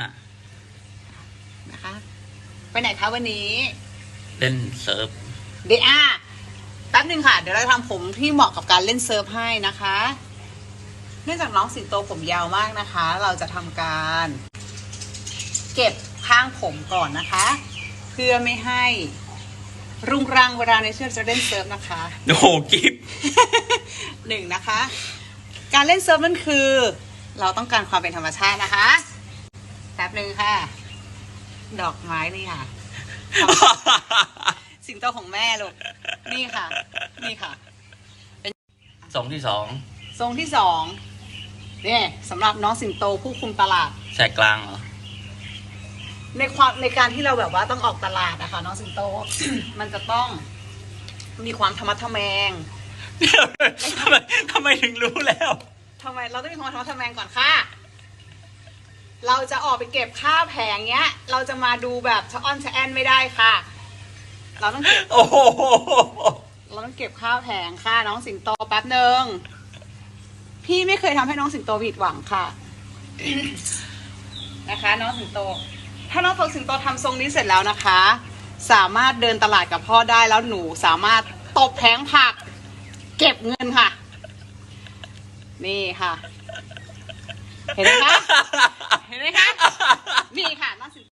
อะนะคะ ไปไหนคะวันนี้ เล่นเซิร์ฟเดี๋ยวอะแป๊บหนึ่งค่ะ เดี๋ยวเราจะทำผมที่เหมาะกับการเล่นเซิร์ฟให้นะคะ เนื่องจากน้องสิงโตผมยาวมากนะคะ เราจะทำการ เก็บข้างผมก่อนนะคะ เพื่อไม่ให้รุงรังเวลาในเชื่อจะเล่นเซิร์ฟนะคะ โอ้โหกิฟหนึ่งนะคะ การเล่นเซิร์ฟนั่นคือ เราต้องการความเป็นธรรมชาตินะคะ แป๊บหนึ่งค่ะ ดอกไม้นี่ค่ะ สิงโตของแม่ลูก นี่ค่ะ นี่ค่ะสองที่สองทรงที่สองเนี่ยสำหรับน้องสิงโตผู้คุมตลาด แสกกลางเหรอ ในความในการที่เราแบบว่าต้องออกตลาดนะคะน้องสิงโต มันจะต้องมีความธรรมะทะแมงทำไมทำไมถึงรู้แล้ว ทำไมเราต้องมีความธรรมะทะแมงก่อนค่ะ เราจะออกไปเก็บข้าวแผงเนี้ย เราจะมาดูแบบชะอ้อนชะแอนไม่ได้ค่ะ เราต้องเก็บโอ้โหเราต้องเก็บข้าวแผงค่ะน้องสิงโตแป๊บหนึ่งพี่ไม่เคยทำให้น้องสิงโตผิดหวังค่ะ นะคะ น้องสิงโต ถ้าน้องตัวสิงโตทำทรงนี้เสร็จแล้วนะคะ สามารถเดินตลาดกับพ่อได้แล้วหนูสามารถตบแผงผัก เก็บเงินค่ะ นี่ค่ะ เห็นไหมคะเห็นไหมคะนี่ค่ะ